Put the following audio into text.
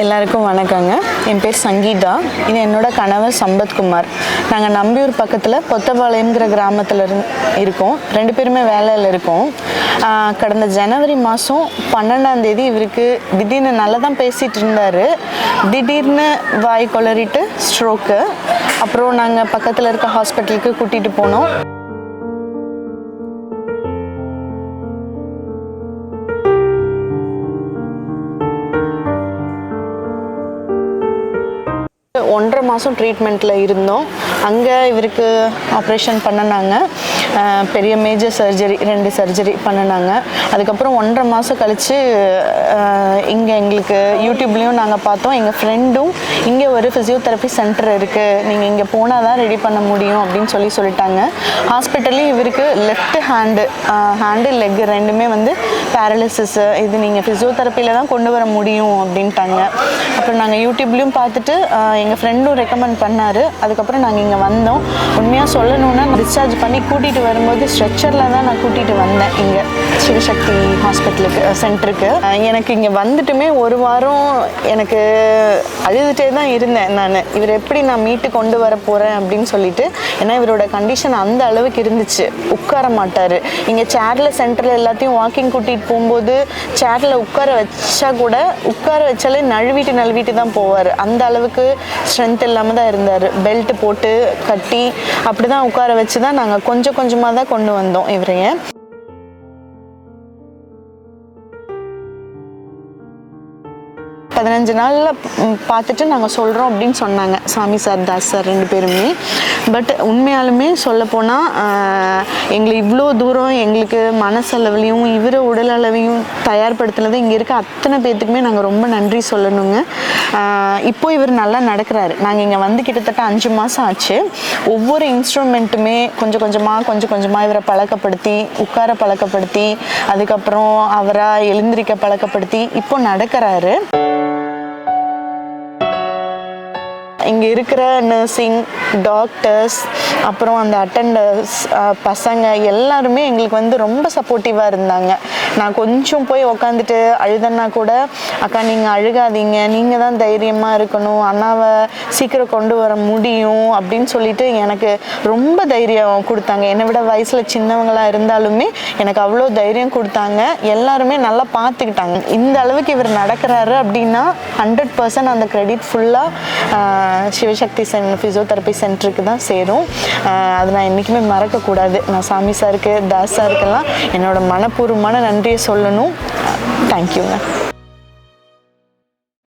எல்லாருக்கும் வணக்கங்க. என் பேர் சங்கீதா. இது என்னோட கணவர் சம்பத்குமார். நாங்கள் நம்பியூர் பக்கத்தில் பொத்தபாளையம்ங்கிற கிராமத்தில் இரு இருக்கோம். ரெண்டு பேருமே வேலையில் இருக்கோம். கடந்த ஜனவரி மாதம் பன்னெண்டாம் தேதி இவருக்கு திடீர்னு நல்லா தான் பேசிகிட்டு இருந்தார். திடீர்னு வாய் கொளறிட்டு ஸ்ட்ரோக்கு அப்புறம் நாங்கள் பக்கத்தில் இருக்க ஹாஸ்பிட்டலுக்கு கூட்டிகிட்டு போனோம். ஒன்றரை மாதம் ட்ரீட்மெண்ட்டில் இருந்தோம். அங்கே இவருக்கு ஆப்ரேஷன் பண்ணினாங்க. பெரிய மேஜர் சர்ஜரி ரெண்டு சர்ஜரி பண்ணினாங்க. அதுக்கப்புறம் ஒன்றரை மாதம் கழித்து இங்கே எங்களுக்கு யூடியூப்லேயும் நாங்கள் பார்த்தோம். எங்கள் ஃப்ரெண்டும் இங்கே ஒரு ஃபிசியோதெரப்பி சென்டர் இருக்குது நீங்கள் இங்கே போனால் தான் ரெடி பண்ண முடியும் அப்படின்னு சொல்லி சொல்லிட்டாங்க. ஹாஸ்பிட்டல்லையும் இவருக்கு லெஃப்ட் ஹேண்டு ஹேண்டு லெக் ரெண்டுமே வந்து பேரலிசிஸ் இது நீங்கள் ஃபிசியோதெரப்பியில் தான் கொண்டு வர முடியும் அப்படின்ட்டாங்க. அப்புறம் நாங்கள் யூடியூப்லேயும் பார்த்துட்டு எங்கள் ஃப்ரெண்டும் ரெக்கமெண்ட் பண்ணார். அதுக்கப்புறம் நாங்கள் இங்கே வந்தோம். உண்மையாக சொல்லணுன்னா டிஸ்சார்ஜ் பண்ணி கூட்டிகிட்டு வரும்போது ஸ்ட்ரெச்சரில் தான் நான் கூட்டிகிட்டு வந்தேன் இங்கே. சிவசக்தி ஹாஸ்பிட்டலுக்கு சென்டருக்கு. எனக்கு இங்கே வந்துட்டுமே ஒரு வாரம் எனக்கு அழுதுகிட்டே தான் இருந்தேன் நான். இவர் எப்படி நான் மீட்டு கொண்டு வர போகிறேன் அப்படின்னு சொல்லிட்டு ஏன்னா இவரோட கண்டிஷன் அந்த அளவுக்கு இருந்துச்சு. உட்கார மாட்டார். இங்கே சேரில் சென்டரில் எல்லாத்தையும் வாக்கிங் கூட்டிகிட்டு போகும்போது சேரில் உட்கார வச்சா கூட உட்கார வச்சாலே நழுவிட்டு நழுவிட்டு தான் போவார். அந்த அளவுக்கு ஸ்ட்ரென்த் இல்லாமல் தான் இருந்தார். பெல்ட் போட்டு கட்டி அப்படி தான் உட்கார வச்சு தான் நாங்கள் கொஞ்சம் கொஞ்சம் கொஞ்சமாக தான் கொண்டு வந்தோம் இவரைய. பதினஞ்சு நாளில் பார்த்துட்டு நாங்கள் சொல்கிறோம் அப்படின்னு சொன்னாங்க. சாமி சார் தாஸ் சார் ரெண்டு பேருமே. பட் உண்மையாலுமே சொல்லப்போனால் எங்களை இவ்வளோ தூரம் எங்களுக்கு மனசளவுலையும் இவர உடல் அளவையும் தயார்படுத்தினது இங்கே இருக்க அத்தனை பேர்த்துக்குமே நாங்கள் ரொம்ப நன்றி சொல்லணுங்க. இப்போ இவர் நல்லா நடக்கிறாரு. நாங்கள் இங்கே வந்து கிட்டத்தட்ட அஞ்சு மாதம் ஆச்சு. ஒவ்வொரு இன்ஸ்ட்ருமெண்ட்டுமே கொஞ்சம் கொஞ்சமாக கொஞ்சம் கொஞ்சமாக இவரை பழக்கப்படுத்தி உட்கார பழக்கப்படுத்தி அதுக்கப்புறம் அவராக எழுந்திரிக்க பழக்கப்படுத்தி இப்போ நடக்கிறாரு. இங்கே இருக்கிற நர்சிங் டாக்டர்ஸ் அப்புறம் அந்த அட்டண்டர்ஸ் பசங்க எல்லாருமே எங்களுக்கு வந்து ரொம்ப சப்போர்ட்டிவாக இருந்தாங்க. நான் கொஞ்சம் போய் உக்காந்துட்டு அழுதன்னா கூட அக்கா நீங்கள் அழுகாதீங்க. நீங்கள் தான் தைரியமாக இருக்கணும். அண்ணாவை சீக்கிரம் கொண்டு வர முடியும். அப்படின்னு சொல்லிட்டு எனக்கு ரொம்ப தைரியம் கொடுத்தாங்க. என்னை விட வயசில் சின்னவங்களாக இருந்தாலுமே எனக்கு அவ்வளோ தைரியம் கொடுத்தாங்க. எல்லாருமே நல்லா பார்த்துக்கிட்டாங்க. இந்த அளவுக்கு இவர் நடக்கிறாரு அப்படின்னா ஹண்ட்ரட் பர்சன்ட் அந்த கிரெடிட் ஃபுல்லாக சிவசக்தி சென் ஃபிசியோதெரப்பி சென்டருக்கு தான் சேரும். அது நான் என்றைக்குமே மறக்கக்கூடாது. நான் சாமி சாருக்கு தாஸ் சாருக்கெல்லாம் என்னோட மனப்பூர்வமான நன்றியை சொல்லணும். தேங்க்யூங்க